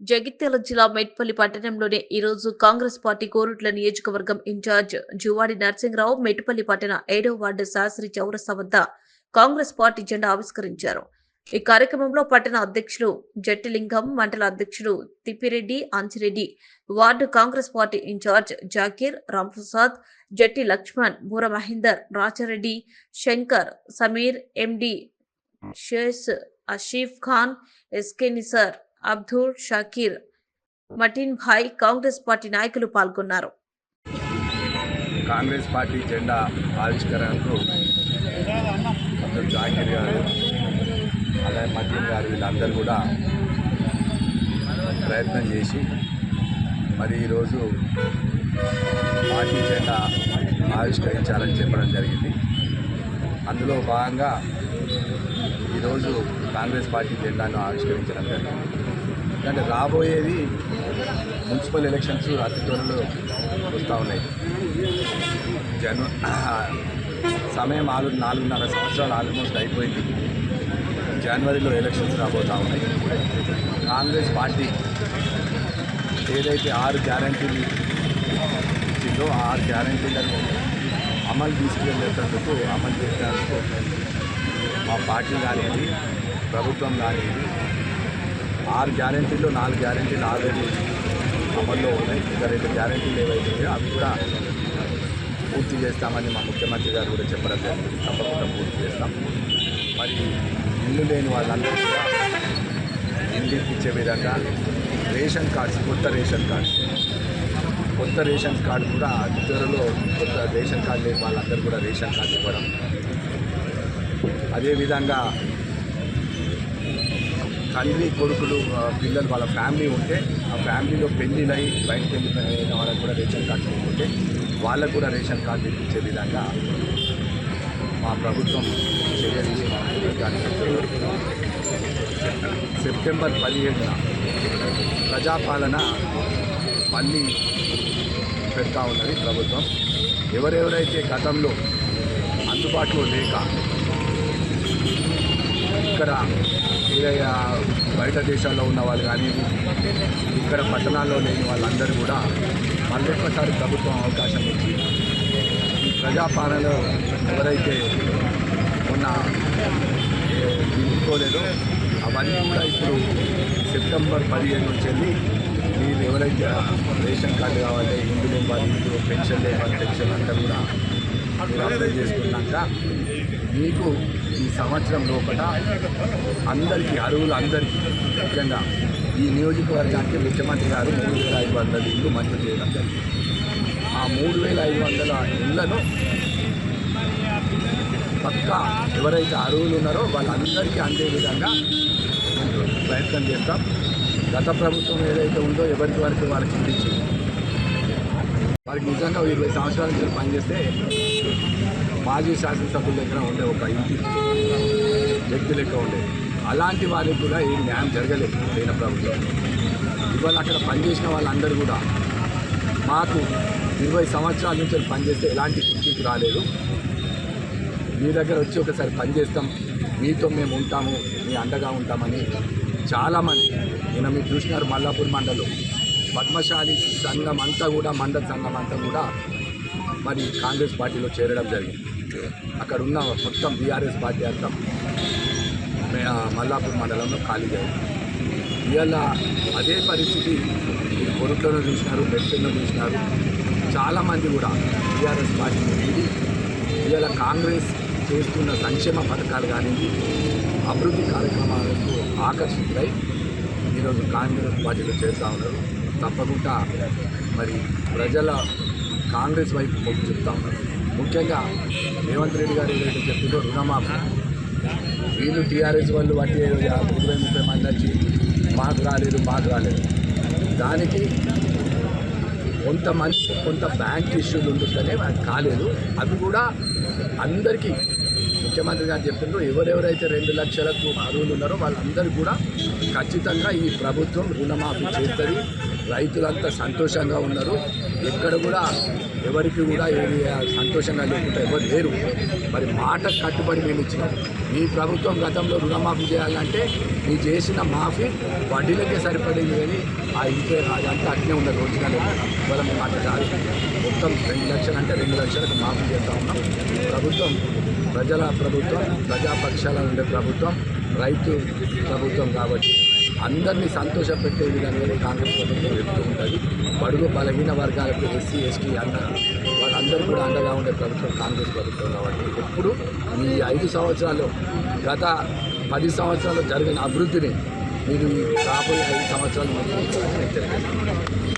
జగిత్యాల జిల్లా మెట్పల్లి పట్టణంలోనే ఈరోజు కాంగ్రెస్ పార్టీ కోరుట్ల నియోజకవర్గం ఇన్ఛార్జ్ జువాడి నరసింహరావు మెట్పల్లి పట్టణ ఏడవ వార్డు శాస్త్రి చౌరస్తా వద్ద కాంగ్రెస్ పార్టీ జెండా ఆవిష్కరించారు. ఈ కార్యక్రమంలో పట్టణ అధ్యక్షులు జట్టిలింగం మండల అధ్యక్షులు Tippireddy Anchireddy ward Congress party incharge Zakir Ramprasad Jatti Laxman Boora Mahender Rachareddy Shankar Sameer MD షేస్ Asif Khan SK Nisar Abdul Shakir Matin bhai Congress party నాయకులు పాల్గొన్నారు. కాంగ్రెస్ పార్టీ జెండా ఆవిష్కరణకు అబ్దుల్ షాకీర్ గారు అలాగే మటిన్ గారు వీళ్ళందరూ కూడా ప్రయత్నం చేసి మరి ఈరోజు పార్టీ జెండా ఆవిష్కరించాలని చెప్పడం జరిగింది. అందులో భాగంగా ఈరోజు కాంగ్రెస్ పార్టీ జెండాను ఆవిష్కరించడం జరిగింది. ఎందుకంటే రాబోయేది మున్సిపల్ ఎలక్షన్స్ అతి త్వరలో వస్తూ ఉన్నాయి. జన సమయం ఆరు నాలుగున్నర సంవత్సరాలు ఆల్మోస్ట్ అయిపోయింది. జనవరిలో ఎలక్షన్స్ రాబోతూ ఉన్నాయి. కాంగ్రెస్ పార్టీ ఏదైతే ఆరు గ్యారంటీలు ఇచ్చిందో ఆరు గ్యారంటీలను అమలు తీసుకెళ్ళేటందుకు అమలు చేసేందుకు మా పార్టీ కానివ్వండి ప్రభుత్వం కానివ్వండి ఆరు గ్యారంటీలో నాలుగు గ్యారంటీలు ఆల్రెడీ అమల్లో ఉన్నాయి. ఇంకా రెండు గ్యారంటీలు ఏవైతే అవి కూడా పూర్తి చేస్తామని మా ముఖ్యమంత్రి గారు కూడా చెప్పడం జరిగింది. తప్పకుండా పూర్తి చేస్తాం. మరి ఇల్లు లేని వాళ్ళందరూ కూడా ఇల్లు ఇచ్చే విధంగా రేషన్ కార్డ్స్ కొత్త రేషన్ కార్డ్స్ కొత్త రేషన్ కార్డు కూడా త్వరలో కొత్త రేషన్ కార్డు లేని వాళ్ళందరూ కూడా రేషన్ కార్డు ఇవ్వడం అదేవిధంగా తండ్రి కొడుకులు పిల్లలు వాళ్ళ ఫ్యామిలీ ఉంటే ఆ ఫ్యామిలీలో పెళ్ళిళ్ళు బయటకు వెళ్ళిపోయిన వాళ్ళకు కూడా రేషన్ కార్డు ఉంటే వాళ్ళకు కూడా రేషన్ కార్డు ఇప్పించే విధంగా మా ప్రభుత్వం చర్య సెప్టెంబర్ పదిహేడున ప్రజాపాలన మళ్ళీ పెడతా ఉన్నది ప్రభుత్వం. ఎవరెవరైతే గతంలో అందుబాటులో లేక ఇక్కడ ఏదైనా బయట దేశాల్లో ఉన్న వాళ్ళు కానీ ఇక్కడ పట్టణాల్లో లేని వాళ్ళందరూ కూడా మళ్ళీ ఒక్కసారి ప్రభుత్వం అవకాశం ఇచ్చి ఈ ప్రజాపాలనలో ఎవరైతే ఉన్న తీసుకోలేదో అవన్నీ కూడా ఇప్పుడు సెప్టెంబర్ పదిహేను నుంచి వెళ్ళి మీరు ఎవరైతే రేషన్ కార్డు కావాలి ఇందులో లేని వాళ్ళు ఇందులో పెన్షన్ లేని పెన్షన్ అంతా కూడా మీరు అప్లై చేసుకున్నాక మీకు ఈ సంవత్సరం లోపల అందరికీ అరువులు అందరికీ ముఖ్యంగా ఈ నియోజకవర్గానికి ముఖ్యమంత్రి గారు మూడు వేల ఐదు వందల ఇల్లు మంజూరు చేయడం జరిగింది. ఆ మూడు వేల ఐదు వందల ఇళ్ళను పక్కా ఎవరైతే అరువులు ఉన్నారో వాళ్ళందరికీ అందే విధంగా ప్రయత్నం చేస్తాం. గత ప్రభుత్వం ఏదైతే ఉందో ఎవరికి వరకు వాళ్ళకి ఇప్పించి వారికి నిజంగా ఇరవై సంవత్సరాల నుంచి పనిచేస్తే మాజీ శాసనసభ్యుల దగ్గర ఉండే ఒక ఇంటి వ్యక్తి లెక్క ఉండే. అలాంటి వారికి కూడా ఏం న్యాయం జరగలేదు పోయిన ప్రభుత్వం. ఇవాళ అక్కడ పనిచేసిన వాళ్ళందరూ కూడా మాకు ఇరవై సంవత్సరాల నుంచి పనిచేస్తే ఎలాంటి గుర్తింపు రాలేదు. మీ దగ్గర వచ్చి ఒకసారి పనిచేస్తాం. మీతో మేము ఉంటాము మీ అండగా ఉంటామని చాలామంది నేను మీరు చూసినారు మల్లాపూర్ మండలం. పద్మశాలి సంఘం అంతా కూడా మండల సంఘం అంతా కూడా మరి కాంగ్రెస్ పార్టీలో చేరడం జరిగింది. అక్కడ ఉన్న మొత్తం బీఆర్ఎస్ పార్టీ అంతా మల్లాపూర్ మండలంలో ఖాళీ జరిగింది ఇవాళ అదే పరిస్థితి కొరుట్లోనూ చూసినారు బెడ్షన్లో చూసినారు. చాలామంది కూడా బీఆర్ఎస్ పార్టీని వీడి ఇవాళ కాంగ్రెస్ చేస్తున్న సంక్షేమ పథకాలు కానీ అభివృద్ధి కార్యక్రమాలకు ఆకర్షితులై ఈరోజు కాంగ్రెస్ పార్టీలో చేస్తూ ఉన్నారు. తప్పకుండా మరి ప్రజల కాంగ్రెస్ వైపు మొగ్గు చెప్తా ఉన్నారు. ముఖ్యంగా రేవంత్ రెడ్డి గారు ఏదైతే చెప్పిందో రుణమాఫీ. వీళ్ళు టీఆర్ఎస్ వాళ్ళు బట్టి ఇరవై ముప్పై మంది వచ్చి మాకు రాలేదు మాకు రాలేదు. దానికి కొంతమంది కొంత బ్యాంక్ ఇష్యూలు ఉంటుందనే అది కాలేదు. అవి కూడా అందరికీ ముఖ్యమంత్రి గారు చెప్పిండ్రు ఎవరెవరైతే రెండు లక్షలకు అర్హులు ఉన్నారో వాళ్ళందరూ కూడా ఖచ్చితంగా ఈ ప్రభుత్వం రుణమాఫీ చేస్తుంది. రైతులంతా సంతోషంగా ఉన్నారు. ఎక్కడ కూడా ఎవరికి కూడా ఏమి సంతోషంగా లేకుండా ఎవరు లేరు. మరి మాట కట్టుబడి మేము ఇచ్చినాం. మీ ప్రభుత్వం గతంలో రుణమాఫీ చేయాలంటే మీ చేసిన మాఫీ వడ్డీలకే సరిపడింది కానీ ఆ ఇంట్లో అదంతా అట్నే ఉన్నది రోజుగా ఇవాళ మేము అట్లా కాదు మొత్తం రెండు లక్షలు అంటే రెండు లక్షలకు మాఫీ చేస్తూ ఉన్నాం. ప్రభుత్వం ప్రజల ప్రభుత్వం ప్రజాపక్షాల ఉండే ప్రభుత్వం రైతు ప్రభుత్వం కాబట్టి అందరినీ సంతోషపెట్టే విధంగా కాంగ్రెస్ ప్రభుత్వం వెళ్తూ ఉంటుంది. బడుగు బలహీన వర్గాలకు ఎస్సీ ఎస్టీ అన్న వాళ్ళందరూ కూడా అండగా ఉండే ప్రభుత్వం కాంగ్రెస్ ప్రభుత్వం కాబట్టి ఎప్పుడు ఈ ఐదు సంవత్సరాలు గత పది సంవత్సరాలు జరిగిన అభివృద్ధిని మీరు రాబోయే ఐదు సంవత్సరాలు మీరు